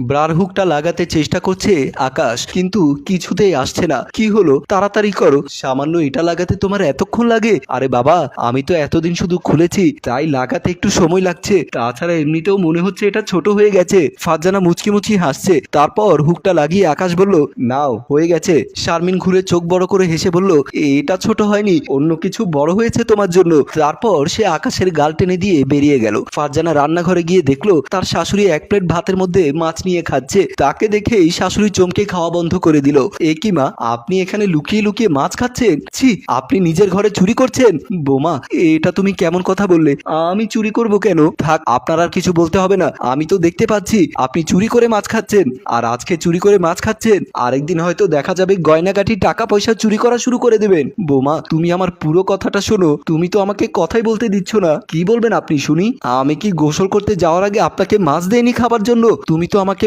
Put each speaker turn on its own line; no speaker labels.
ব্রার হুকটা লাগাতে চেষ্টা করছে আকাশ, কিন্তু কিছুতেই আসছে না। কি হলো? তাড়াতাড়ি করো। সামান্য এটা লাগাতে তোমার এতক্ষণ লাগে? আরে বাবা, আমি তো এতদিন শুধু খুলেছি, তাই লাগাতে একটু সময় লাগছে। তাছাড়া এমনিতেও মনে হচ্ছে এটা ছোট হয়ে গেছে। ফারজানা মুচকি মুচকি হাসছে। তারপর হুকটা লাগিয়ে আকাশ বলল, নাও, হয়ে গেছে। শারমিন ঘুরে চোখ বড় করে হেসে বলল, এটা ছোট হয়নি, অন্য কিছু বড় হয়েছে তোমার জন্য। তারপর সে আকাশের গাল টেনে দিয়ে বেরিয়ে গেল। ফারজানা রান্নাঘরে গিয়ে দেখল, তার শাশুড়ি এক প্লেট ভাতের মধ্যে মাছ নিয়ে খাচ্ছে, তাকে দেখেই শাশুড়ি চমকে খাওয়া বন্ধ করে দিল। এ কি মা, আপনি এখানে লুকিয়ে লুকিয়ে মাছ খাচ্ছেন? ছি, আপনি নিজের ঘরে চুরি করছেন? বোমা, এটা তুমি কেমন কথা বললে? আমি চুরি করব কেন? থাক, আপনার আর কিছু বলতে হবে না। আমি তো দেখতে পাচ্ছি, আপনি চুরি করে মাছ খাচ্ছেন। আর আজকে চুরি করে মাছ খাচ্ছেন। আরেকদিন হয়তো দেখা যাবে গয়নাগাটি টাকা পয়সা চুরি করা শুরু করে দেবেন। বোমা, তুমি আমার পুরো কথাটা শোনো। তুমি তো আমাকে কথাই বলতে দিচ্ছ না। কি বলবেন আপনি, শুনি? আমি কি গোসল করতে যাওয়ার আগে আপনাকে মাছ দেয়নি খাবার জন্য? তুমি তো আমাকে